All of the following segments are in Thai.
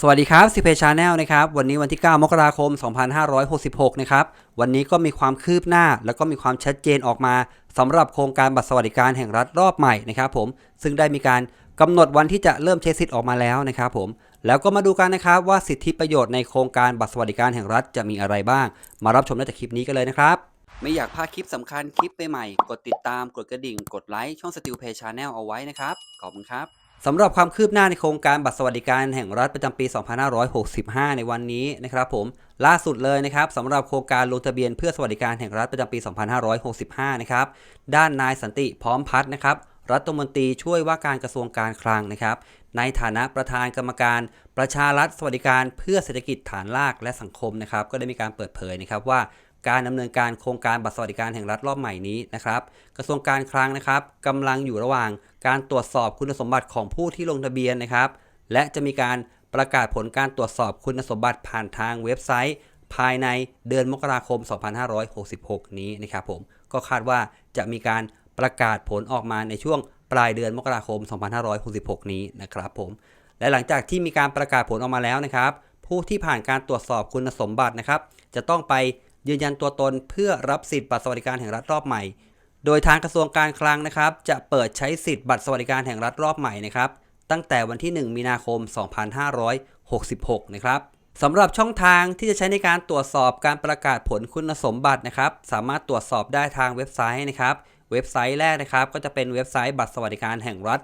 สวัสดีครับซีเพชาแนลนะครับวันนี้วันที่ 9 มกราคม 2566 นะครับวันนี้ก็มีความคืบหน้าแล้วก็มีความชัดเจนออกมาสำหรับโครงการบัตรสวัสดิการแห่งรัฐรอบใหม่นะครับผมซึ่งได้มีการกำหนดวันที่จะเริ่มใช้สิทธิ์ออกมาแล้วนะครับผมแล้วก็มาดูกันนะครับว่าสิทธิประโยชน์ในโครงการบัตรสวัสดิการแห่งรัฐจะมีอะไรบ้าง มารับชมได้จากคลิปนี้กันเลยนะครับไม่อยากพลาดคลิปสำคัญคลิปใหม่ๆกดติดตามกดกระดิ่ง กดไลค์ช่องสติลเพชาแนลเอาไว้นะครับขอบคุณครับ สำหรับความคืบหน้าในโครงการบัตรสวัสดิการแห่งรัฐประจำปี 2565 ในวันนี้นะครับผมล่าสุดเลยนะครับสำหรับโครงการลงทะเบียนเพื่อสวัสดิการแห่งรัฐประจำปี 2565 นะครับด้านนายสันติพร้อมพัฒน์นะครับรัฐมนตรีช่วยว่าการกระทรวงการคลังนะครับ ในฐานะประธานกรรมการประชารัฐสวัสดิการเพื่อเศรษฐกิจฐานรากและสังคมนะครับ ก็ได้มีการเปิดเผยนะครับว่า การดำเนินการโครงการบัตรสวัสดิการแห่งรัฐรอบใหม่นี้นะครับ กระทรวงการคลังนะครับกำลังอยู่ระหว่างการตรวจสอบคุณสมบัติของผู้ที่ลงทะเบียนนะครับ และจะมีการประกาศผลการตรวจสอบคุณสมบัติผ่านทางเว็บไซต์ ภายในเดือนมกราคม 2566 นี้นะครับผมก็คาดว่าจะมีการประกาศผลออกมาในช่วงปลายเดือนมกราคม 2566 นี้นะครับผมและหลังจากที่มีการประกาศผลออกมาแล้วนะครับ ผู้ที่ผ่านการตรวจสอบคุณสมบัตินะครับ จะต้องไป ยืนยันตัวตนเพื่อรับสิทธิ์บัตรสวัสดิการแห่งรัฐรอบใหม่ โดยทางกระทรวงการคลังนะครับ จะเปิดใช้สิทธิ์บัตรสวัสดิการแห่งรัฐรอบใหม่นะครับ ตั้งแต่วันที่ 1 มีนาคม 2566 นะครับสำหรับช่องทางที่จะใช้ในการตรวจสอบการประกาศผลคุณสมบัตินะครับ สามารถตรวจสอบได้ทางเว็บไซต์นะครับ เว็บไซต์แรกนะครับ ก็จะเป็นเว็บไซต์บัตรสวัสดิการแห่งรัฐ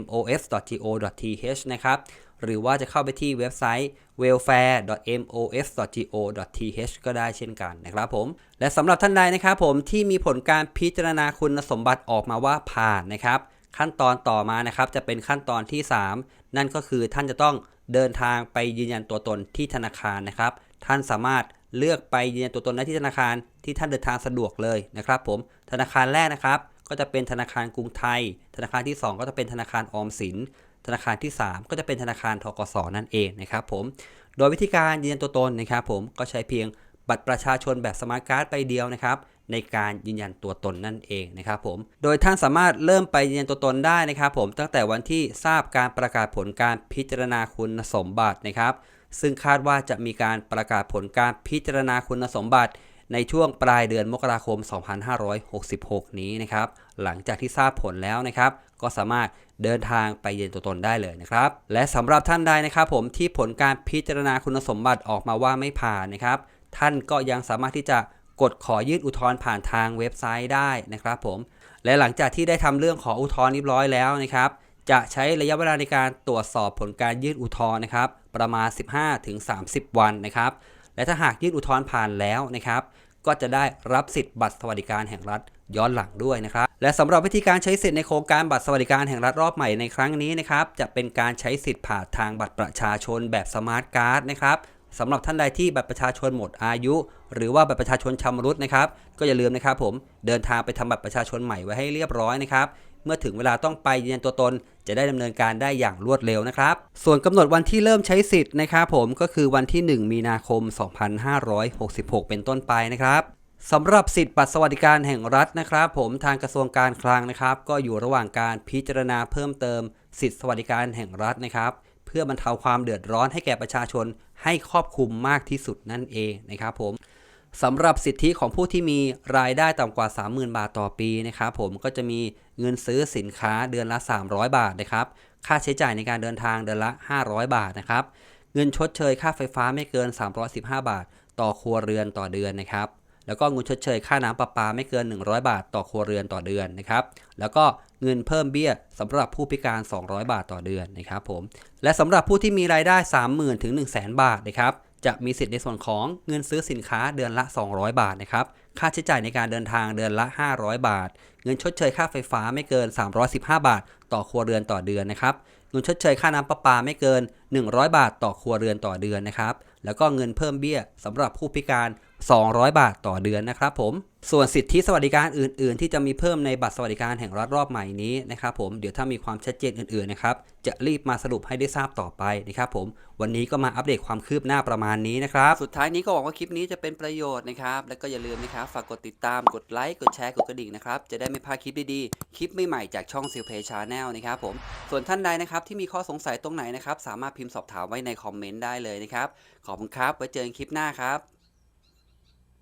mos.go.th นะครับ หรือว่าจะเข้าไปที่เว็บไซต์ welfare.mos.go.th ก็ได้เช่นกันนะครับผม และสำหรับท่านใดนะครับผมที่มีผลการพิจารณาคุณสมบัติออกมาว่าผ่านนะครับ ขั้นตอนต่อมานะครับจะเป็นขั้นตอนที่ 3 นั่นก็คือท่านจะต้องเดินทางไปยืนยันตัวตนที่ธนาคารนะครับ ท่านสามารถเลือกไปยืนยันตัวตนได้ที่ธนาคารที่ท่านเดินทางสะดวกเลยนะครับ ผมธนาคารแรกนะครับ ก็จะเป็นธนาคารกรุงไทย ธนาคารที่ 2 ก็จะเป็นธนาคารออมสิน ธนาคารที่ 3 ก็จะเป็นธนาคารทกสนั่นเองนะครับผม โดยวิธีการยืนยันตัวตนนะครับผมก็ใช้เพียงบัตรประชาชนแบบสมาร์ทการ์ดใบเดียวนะครับในการยืนยันตัวตนนั่นเองนะครับผม โดยท่านสามารถเริ่มไปยืนยันตัวตนได้นะครับผมตั้งแต่วันที่ทราบการประกาศผลการพิจารณาคุณสมบัตินะครับ ซึ่งคาดว่าจะมีการประกาศผลการพิจารณาคุณสมบัติ ในช่วงปลายเดือนมกราคม 2566 นี้นะครับ หลังจากที่ทราบผลแล้วนะครับ ก็สามารถเดินทางไปยืนตัวตนได้เลยนะครับ และสำหรับท่านใดนะครับ ผมที่ผลการพิจารณาคุณสมบัติออกมาว่าไม่ผ่านนะครับ ท่านก็ยังสามารถที่จะกดขอยื่นอุทธรณ์ผ่านทางเว็บไซต์ได้นะครับ ผม และหลังจากที่ได้ทำเรื่องขออุทธรณ์เรียบร้อยแล้วนะครับ จะใช้ระยะเวลาในการตรวจสอบผลการยื่นอุทธรณ์นะครับ ประมาณ 15-30 วันนะครับ และถ้าหากยื่นอุทธรณ์ผ่านแล้วนะครับก็จะได้รับสิทธิ์บัตรสวัสดิการแห่งรัฐย้อนหลังด้วยนะครับ และสำหรับวิธีการใช้สิทธิ์ในโครงการบัตรสวัสดิการแห่งรัฐรอบใหม่ในครั้งนี้นะครับจะเป็นการใช้สิทธิ์ผ่านทางบัตรประชาชนแบบสมาร์ทการ์ดนะครับสำหรับท่านใดที่บัตรประชาชนหมดอายุ หรือว่าบัตรประชาชนชำรุดนะครับ ก็อย่าลืมนะครับผมเดินทางไปทำบัตรประชาชนใหม่ไว้ให้เรียบร้อยนะครับ เมื่อถึงเวลาต้องไปยืนยันตัวตน จะได้ดำเนินการได้อย่างรวดเร็วนะครับ ส่วนกำหนดวันที่เริ่มใช้สิทธิ์นะครับผมก็คือวันที่ 1 มีนาคม 2566 เป็นต้นไปนะครับสำหรับสิทธิ์บัตรสวัสดิการแห่งรัฐนะครับ ผมทางกระทรวงการคลังนะครับ ก็อยู่ระหว่างการพิจารณาเพิ่มเติม สิทธิสวัสดิการแห่งรัฐนะครับ เพื่อบรรเทาความเดือดร้อนให้แก่ประชาชนให้ครอบคลุมมากที่สุดนั่นเองนะครับผม สำหรับสิทธิของผู้ที่มีรายได้ต่ำกว่า 30,000 บาทต่อปีนะครับผมก็จะมีเงินซื้อสินค้าเดือนละ 300 บาทนะครับ ค่าใช้จ่ายในการเดินทางเดือนละ 500 บาทนะครับ เงินชดเชยค่าไฟฟ้าไม่เกิน 315 บาท ต่อครัวเรือนต่อเดือนนะครับ แล้วก็เงินชดเชยค่าน้ำประปาไม่เกิน 100 บาท ต่อครัวเรือนต่อเดือนนะครับ แล้วก็เงินเพิ่มเบี้ยสำหรับผู้พิการ 200 บาทต่อเดือนนะครับผม และสำหรับผู้ที่มีรายได้ 30,000ถึง100,000บาทนะครับ จะมีสิทธิ์ในส่วนของเงินซื้อสินค้าเดือนละ 200 บาทนะครับ ค่าใช้จ่ายในการเดินทางเดือนละ 500 บาท เงินชดเชยค่าไฟฟ้าไม่เกิน 315 บาท ต่อครัวเรือนต่อเดือนนะครับ เงินชดเชยค่าน้ำประปาไม่เกิน 100 บาท ต่อครัวเรือนต่อเดือนนะครับ แล้วก็เงินเพิ่มเบี้ยสำหรับผู้พิการ 200 บาทต่อเดือนนะครับผม ส่วนสิทธิสวัสดิการอื่น ๆ ที่จะมีเพิ่มในบัตรสวัสดิการแห่งรัฐรอบใหม่นี้นะครับผม เดี๋ยวถ้ามีความชัดเจนอื่น ๆ นะครับ จะรีบมาสรุปให้ได้ทราบต่อไปนะครับผม วันนี้ก็มาอัปเดตความคืบหน้าประมาณนี้นะครับ สุดท้ายนี้ก็หวังว่าคลิปนี้จะเป็นประโยชน์นะครับ แล้วก็อย่าลืมนะครับ ฝากกดติดตาม กดไลค์ กดแชร์ กดกระดิ่งนะครับ จะได้ไม่พลาดคลิปดีๆ คลิปใหม่ๆ จากช่อง s ิลเพย์ชาแนลนะครับผม ส่วนท่านใดนะครับที่มีข้อสงสัยตรงไหนนะครับ สามารถพิมพ์สอบถามไว้ในคอมเมนต์ได้เลยนะครับ ขอบคุณครับ ไว้เจอกันคลิปหน้าครับ